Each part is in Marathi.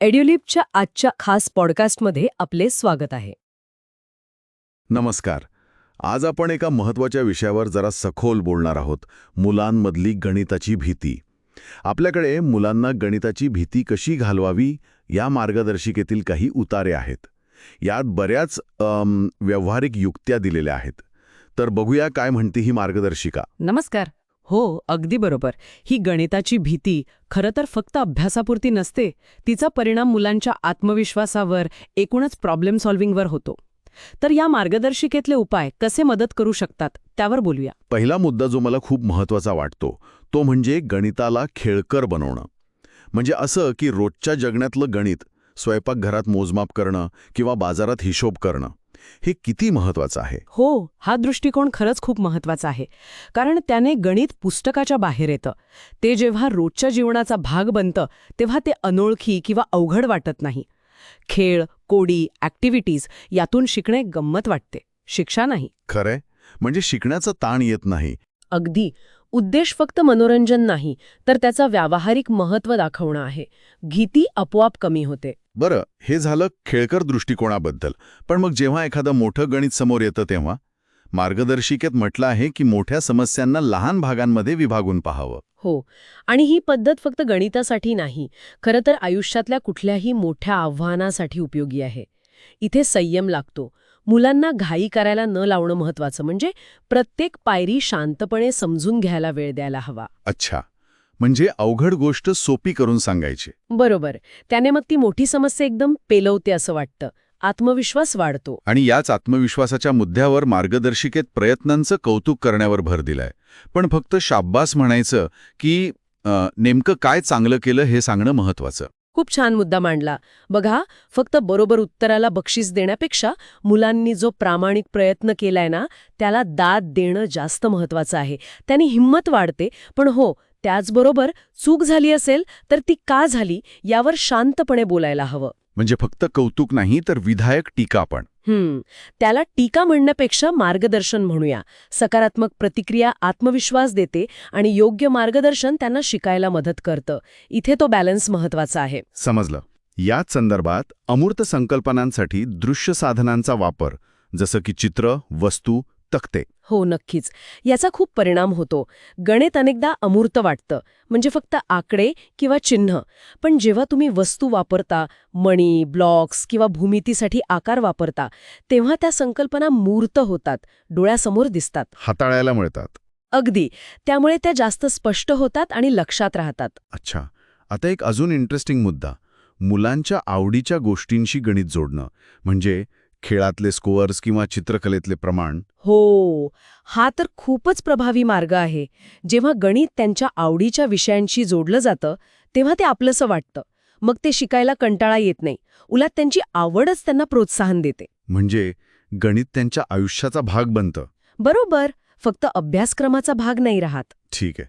एड्युलिपच्या आजच्या खास पॉडकास्टमध्ये आपले स्वागत आहे. नमस्कार. आज आपण एका महत्त्वाच्या विषयावर जरा सखोल बोलणार आहोत मुलांमधली गणिताची भीती. आपल्याकडे मुलांना गणिताची भीती कशी घालवावी या मार्गदर्शिकेतील काही उतारे आहेत. यात बऱ्याच व्यावहारिक युक्त्या दिलेल्या आहेत. तर बघूया काय म्हणते ही मार्गदर्शिका. नमस्कार. हो अगदी बरोबर. ही गणिताची भीती खरं तर फक्त अभ्यासापुरती नसते तिचा परिणाम मुलांच्या आत्मविश्वासावर एकूणच प्रॉब्लेम सॉल्व्हिंगवर होतो. तर या मार्गदर्शिकेतले उपाय कसे मदत करू शकतात त्यावर बोलूया. पहिला मुद्दा जो मला खूप महत्त्वाचा वाटतो तो म्हणजे गणिताला खेळकर बनवणं. म्हणजे असं की रोजच्या जगण्यातलं गणित स्वयंपाकघरात मोजमाप करणं किंवा बाजारात हिशोब करणं. हे किती महत्त्वाचं आहे? हो हा दृष्टिकोन खरंच खूप महत्त्वाचा आहे. कारण त्याने गणित पुस्तकाच्या बाहेर येतं. ते जेव्हा रोजच्या जीवनाचा भाग बनतं तेव्हा ते अनोळखी किंवा अवघड वाटत नाही. खेळ कोडी ॲक्टिव्हिटीज यातून शिकणे गंमत वाटते. शिक्षा नाही. खरंय? म्हणजे शिकण्याचा ताण येत नाही. अगदी. उद्देश फक्त मनोरंजन नाही तर त्याचा व्यावहारिक महत्त्व दाखवणं आहे. भीती आपोआप कमी होते. बरं हे झालं खेळकर दृष्टिकोनाबद्दल. पण मग जेव्हा एखादं मोठं गणित समोर येतं तेव्हा? मार्गदर्शिकेत म्हटलं आहे की मोठ्या समस्यांना लहान भागांमध्ये विभागून पाहावं. हो आणि ही पद्धत फक्त गणितासाठी नाही खरं तर आयुष्यातल्या कुठल्याही मोठ्या आव्हानासाठी उपयोगी आहे. इथे संयम लागतो. मुलांना घाई करायला न लावणं महत्वाचं म्हणजे प्रत्येक पायरी शांतपणे समजून घ्यायला वेळ द्यायला हवा. अच्छा. म्हणजे अवघड गोष्ट सोपी करून सांगायची. बरोबर. त्याने मग ती मोठी समस्या एकदम पेलवते असं वाटतं. आत्मविश्वास वाढतो. आणि याच आत्मविश्वासाच्या मुद्द्यावर मार्गदर्शिकेत प्रयत्नांचं कौतुक करण्यावर भर दिलाय. पण फक्त शाब्बास म्हणायचं की नेमकं काय चांगलं केलं हे सांगणं महत्वाचं खूप छान मुद्दा मांडला. बघा फक्त बरोबर उत्तराला बक्षीस देण्यापेक्षा मुलांनी जो प्रामाणिक प्रयत्न केलाय ना त्याला दाद देणं जास्त महत्वाचं आहे. त्याने हिंमत वाढते पण हो त्याचबरोबर चूक झाली असेल तर ती का झाली यावर शांतपणे बोलायला हवं. म्हणजे फक्त कौतुक नाही तर विधायक टीका पण. हम्म. त्याला टीका म्हणण्यापेक्षा मार्गदर्शन म्हणूया. सकारात्मक प्रतिक्रिया आत्मविश्वास देते आणि योग्य मार्गदर्शन त्यांना शिकायला मदत करतं. इथे तो बॅलन्स महत्त्वाचा आहे. समजलं. याच संदर्भात अमूर्त संकल्पनांसाठी दृश्य साधनांचा वापर जसं की चित्र वस्तू तक्ते. हो नक्कीच. याचा खूप परिणाम होतो. गणित अनेकदा अमूर्त वाटतं. म्हणजे फक्त आकडे किंवा चिन्ह. पण जेव्हा तुम्ही वस्तू वापरता मणी ब्लॉक्स किंवा भूमितीसाठी आकार वापरता तेव्हा त्या संकल्पना मूर्त होतात डोळ्यासमोर दिसतात. हाताळायला मिळतात. अगदी. त्यामुळे त्या जास्त स्पष्ट होतात आणि लक्षात राहतात. अच्छा. आता एक अजून इंटरेस्टिंग मुद्दा. मुलांच्या आवडीच्या गोष्टींशी गणित जोडणं. म्हणजे खेळातले स्कोअर्स किंवा चित्रकलेतले प्रमाण? हो. हा तर खूपच प्रभावी मार्ग आहे. जेव्हा गणित त्यांच्या आवडीच्या विषयांशी जोडलं जातं तेव्हा ते आपलंसं वाटतं. मग ते शिकायला कंटाळा येत नाही. उलट त्यांची आवडच त्यांना प्रोत्साहन देते. म्हणजे गणित त्यांच्या आयुष्याचा भाग बनतं. बरोबर. फक्त अभ्यासक्रमाचा भाग नाही राहत. ठीक आहे.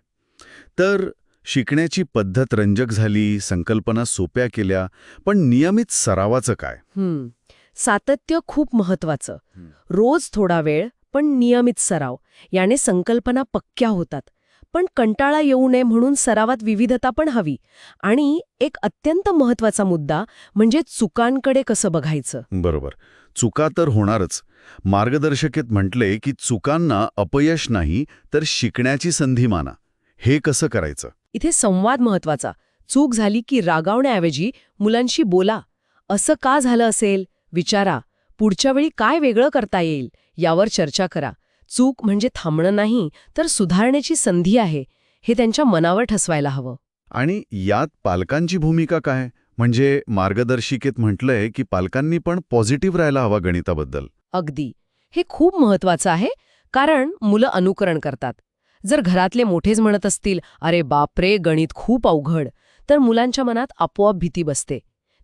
तर शिकण्याची पद्धत रंजक झाली संकल्पना सोप्या केल्या पण नियमित सरावाचं काय? हम्म. सातत्य खूप महत्वाचं रोज थोडा वेळ पण नियमित सराव. याने संकल्पना पक्क्या होतात. पण कंटाळा येऊ नये म्हणून सरावात विविधता पण हवी. आणि एक अत्यंत महत्त्वाचा मुद्दा म्हणजे चुकांकडे कसं बघायचं? बरोबर. चुका तर होणारच. मार्गदर्शकेत म्हटले की चुकांना अपयश नाही तर शिकण्याची संधी माना. हे कसं करायचं? इथे संवाद महत्त्वाचा चूक झाली की रागावण्याऐवजी मुलांशी बोला. असं का झालं असेल? विचारा पुढच्या वेळी काय वेगळं करता येईल यावर चर्चा करा. चूक म्हणजे थांबणं नाही तर सुधारण्याची संधी आहे हे त्यांच्या मनावर ठसवायला हवं. आणि यात पालकांची भूमिका काय? म्हणजे मार्गदर्शिकेत म्हटलंय की पालकांनी पण पॉझिटिव्ह राहायला हवा गणिताबद्दल. अगदी. हे खूप महत्वाचं आहे कारण मुलं अनुकरण करतात. जर घरातले मोठेच म्हणत असतील अरे बापरे गणित खूप अवघड तर मुलांच्या मनात आपोआप भीती बसते.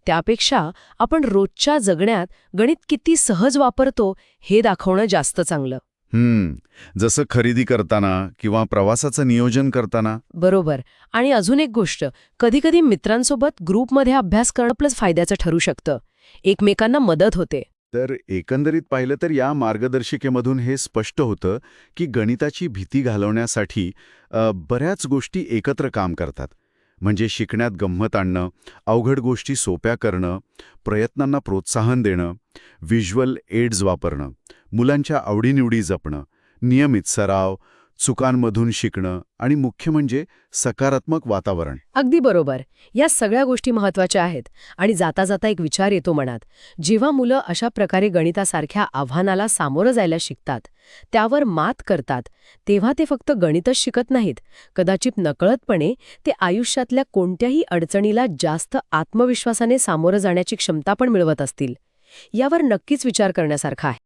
त्यापेक्षा आपण रोजच्या जगण्यात गणित किती सहज वापरतो हे दाखवणं जास्त चांगलं. हम्म. जसं खरेदी करताना किंवा प्रवासाचं नियोजन करताना. बरोबर. आणि अजून एक गोष्ट कधीकधी मित्रांसोबत ग्रुपमध्ये अभ्यास करणं प्लस फायद्याचं ठरू शकतं. एकमेकांना मदत होते. तर एकंदरीत पाहिलं तर या मार्गदर्शिकेमधून हे स्पष्ट होतं की गणिताची भीती घालवण्यासाठी बऱ्याच गोष्टी एकत्र काम करतात. म्हणजे शिकण्यात गंमत आणणं अवघड गोष्टी सोप्या करणं प्रयत्नांना प्रोत्साहन देणं व्हिज्युअल एड्स वापरणं मुलांच्या आवडीनिवडी जपणं नियमित सराव चुकांमधून शिकणं आणि मुख्य म्हणजे सकारात्मक वातावरण. अगदी बरोबर. या सगळ्या गोष्टी महत्त्वाच्या आहेत आणि जाता जाता एक विचार येतो मनात. जेव्हा मुलं अशा प्रकारे गणितासारख्या आव्हानाला सामोरं जायला शिकतात त्यावर मात करतात तेव्हा ते फक्त गणितच शिकत नाहीत. कदाचित नकळतपणे ते आयुष्यातल्या कोणत्याही अडचणीला जास्त आत्मविश्वासाने सामोरं जाण्याची क्षमता पण मिळवत असतील. यावर नक्कीच विचार करण्यासारखा आहे.